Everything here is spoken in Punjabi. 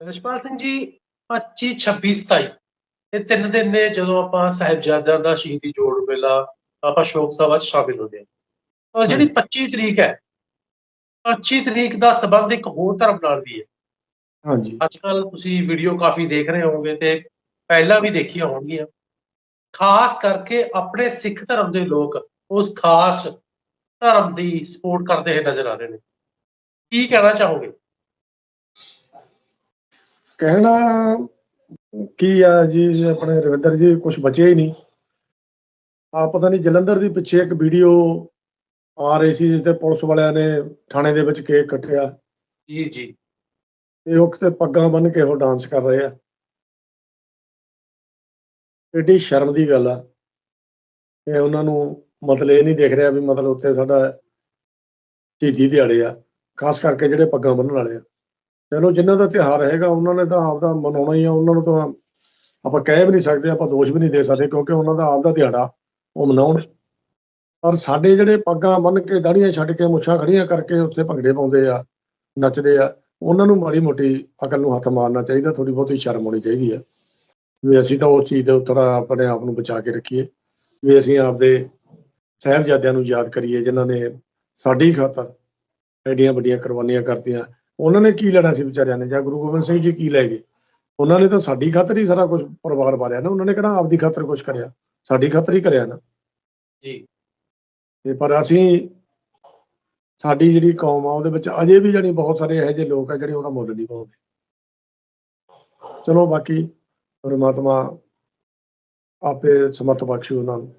ਰਿਸ਼ਪਾਲ ਸਿੰਘ ਜੀ 25 26 27 ਇਹ ਤਿੰਨ ਦਿਨ ਨੇ ਜਦੋਂ ਆਪਾਂ ਸਾਹਿਬਜ਼ਾਦਿਆਂ ਦਾ ਸ਼ਹੀਦੀ ਜੋੜ ਮੇਲਾ ਆਪਾਂ ਸ਼ੋਕ ਸਭਾ 'ਚ ਸ਼ਾਮਿਲ ਹੁੰਦੇ ਹਾਂ। ਔਰ ਜਿਹੜੀ 25 ਤਰੀਕ ਹੈ 25 ਤਰੀਕ ਦਾ ਸਬੰਧ ਇੱਕ ਹੋਰ ਧਰਮ ਨਾਲ ਵੀ ਹੈ। ਹਾਂਜੀ। ਅੱਜ ਕੱਲ ਤੁਸੀਂ ਵੀਡੀਓ ਕਾਫੀ ਦੇਖ ਰਹੇ ਹੋਵੋਗੇ ਤੇ ਪਹਿਲਾਂ ਵੀ ਦੇਖੀਆਂ ਹੋਣਗੀਆਂ। ਖਾਸ ਕਰਕੇ ਆਪਣੇ ਸਿੱਖ ਧਰਮ ਦੇ ਲੋਕ ਉਸ ਖਾਸ ਧਰਮ ਦੀ ਸਪੋਰਟ ਕਰਦੇ ਹੋਏ ਨਜ਼ਰ ਆ ਰਹੇ ਨੇ। ਕੀ ਕਹਿਣਾ ਚਾਹੋਗੇ? ਕਹਿਣਾ ਕੀ ਆ ਜੀ ਆਪਣੇ ਰਵਿੰਦਰ ਜੀ ਕੁਝ ਬਚਿਆ ਹੀ ਨਹੀਂ। ਆ ਪਤਾ ਨਹੀਂ ਜਲੰਧਰ ਦੀ ਪਿੱਛੇ ਇੱਕ ਵੀਡੀਓ ਆ ਰਹੀ ਸੀ ਜਿੱਤੇ ਪੁਲਿਸ ਵਾਲਿਆਂ ਨੇ ਥਾਣੇ ਦੇ ਵਿੱਚ ਕੇਕ ਕੱਟਿਆ। ਜੀ ਜੀ। ਤੇ ਉਹ ਕਿਤੇ ਪੱਗਾਂ ਬੰਨ ਕੇ ਉਹ ਡਾਂਸ ਕਰ ਰਹੇ ਆ। ਏਡੀ ਸ਼ਰਮ ਦੀ ਗੱਲ ਆ। ਕਿ ਉਹਨਾਂ ਨੂੰ ਮਤਲਬ ਇਹ ਨਹੀਂ ਦੇਖ ਰਿਹਾ ਵੀ ਮਤਲਬ ਉੱਤੇ ਸਾਡਾ ਸ਼ਹੀਦੀ ਦਿਹਾੜੇ ਆ ਖਾਸ ਕਰਕੇ ਜਿਹੜੇ ਪੱਗਾਂ ਬੰਨਣ ਵਾਲੇ ਆ। ਚਲੋ ਜਿਨ੍ਹਾਂ ਦਾ ਤਿਉਹਾਰ ਹੈਗਾ, ਉਹਨਾਂ ਨੇ ਤਾਂ ਆਪਦਾ ਮਨਾਉਣਾ ਹੀ ਆ, ਉਹਨਾਂ ਨੂੰ ਤਾਂ ਆਪਾਂ ਕਹਿ ਵੀ ਨਹੀਂ ਸਕਦੇ, ਆਪਾਂ ਦੋਸ਼ ਵੀ ਨਹੀਂ ਦੇ ਸਕਦੇ ਕਿਉਂਕਿ ਉਹਨਾਂ ਦਾ ਆਪਦਾ ਦਿਹਾੜਾ ਉਹ ਮਨਾਉਣ। ਪਰ ਸਾਡੇ ਜਿਹੜੇ ਪੱਗਾਂ ਬੰਨ ਕੇ ਦਾੜੀਆਂ ਛੱਡ ਕੇ, ਮੁੱਛਾਂ ਖੜੀਆਂ ਕਰਕੇ ਉੱਥੇ ਭੰਗੜੇ ਪਾਉਂਦੇ ਆ, ਨੱਚਦੇ ਆ, ਉਹਨਾਂ ਨੂੰ ਮਾੜੀ ਮੋਟੀ ਅਕਲ ਨੂੰ ਹੱਥ ਮਾਰਨਾ ਚਾਹੀਦਾ ਥੋੜੀ ਬਹੁਤੀ ਸ਼ਰਮ ਹੋਣੀ ਚਾਹੀਦੀ ਹੈ ਵੀ ਅਸੀਂ ਤਾਂ ਉਸ ਚੀਜ਼ ਦੇ ਉੱਤਰ ਆਪਣੇ ਆਪ ਨੂੰ ਬਚਾ ਕੇ ਰੱਖੀਏ, ਵੀ ਅਸੀਂ ਆਪਦੇ ਸਾਹਿਬਜ਼ਾਦਿਆਂ ਨੂੰ ਯਾਦ ਕਰੀਏ, ਜਿਨ੍ਹਾਂ ਨੇ ਸਾਡੀ ਖਾਤਰ ਐਡੀਆਂ ਵੱਡੀਆਂ ਕੁਰਬਾਨੀਆਂ ਕਰਤੀਆਂ। ਉਹਨਾਂ ਨੇ ਕੀ ਲੈਣਾ ਸੀ ਵਿਚਾਰਿਆਂ ਨੇ? ਜਾਂ ਗੁਰੂ ਗੋਬਿੰਦ ਸਿੰਘ ਜੀ ਕੀ ਲੈ ਗਏ? ਉਹਨਾਂ ਨੇ ਤਾਂ ਸਾਡੀ ਖਾਤਰ ਹੀ ਸਾਰਾ ਕੁਝ ਪਰਿਵਾਰ ਵਾਰਿਆ ਨਾ। ਉਹਨਾਂ ਨੇ ਕਿਹੜਾ ਆਪਦੀ ਖਾਤਰ ਕੁਝ ਕਰਿਆ? ਸਾਡੀ ਖਾਤਰ ਹੀ ਕਰਿਆ ਨਾ। ਜੀ। ਤੇ ਪਰ ਅਸੀਂ ਸਾਡੀ ਜਿਹੜੀ ਕੌਮ ਆ ਉਹਦੇ ਵਿੱਚ ਅਜੇ ਵੀ ਜਾਣੀ ਬਹੁਤ ਸਾਰੇ ਇਹੋ ਜਿਹੇ ਲੋਕ ਆ ਜਿਹੜੇ ਉਹਦਾ ਮੁੱਲ ਨਹੀਂ ਪਾਉਂਦੇ। ਚਲੋ ਬਾਕੀ ਪਰਮਾਤਮਾ ਆਪੇ ਸਮਤ ਬਖਸ਼ੂ ਉਹਨਾਂ ਨੂੰ।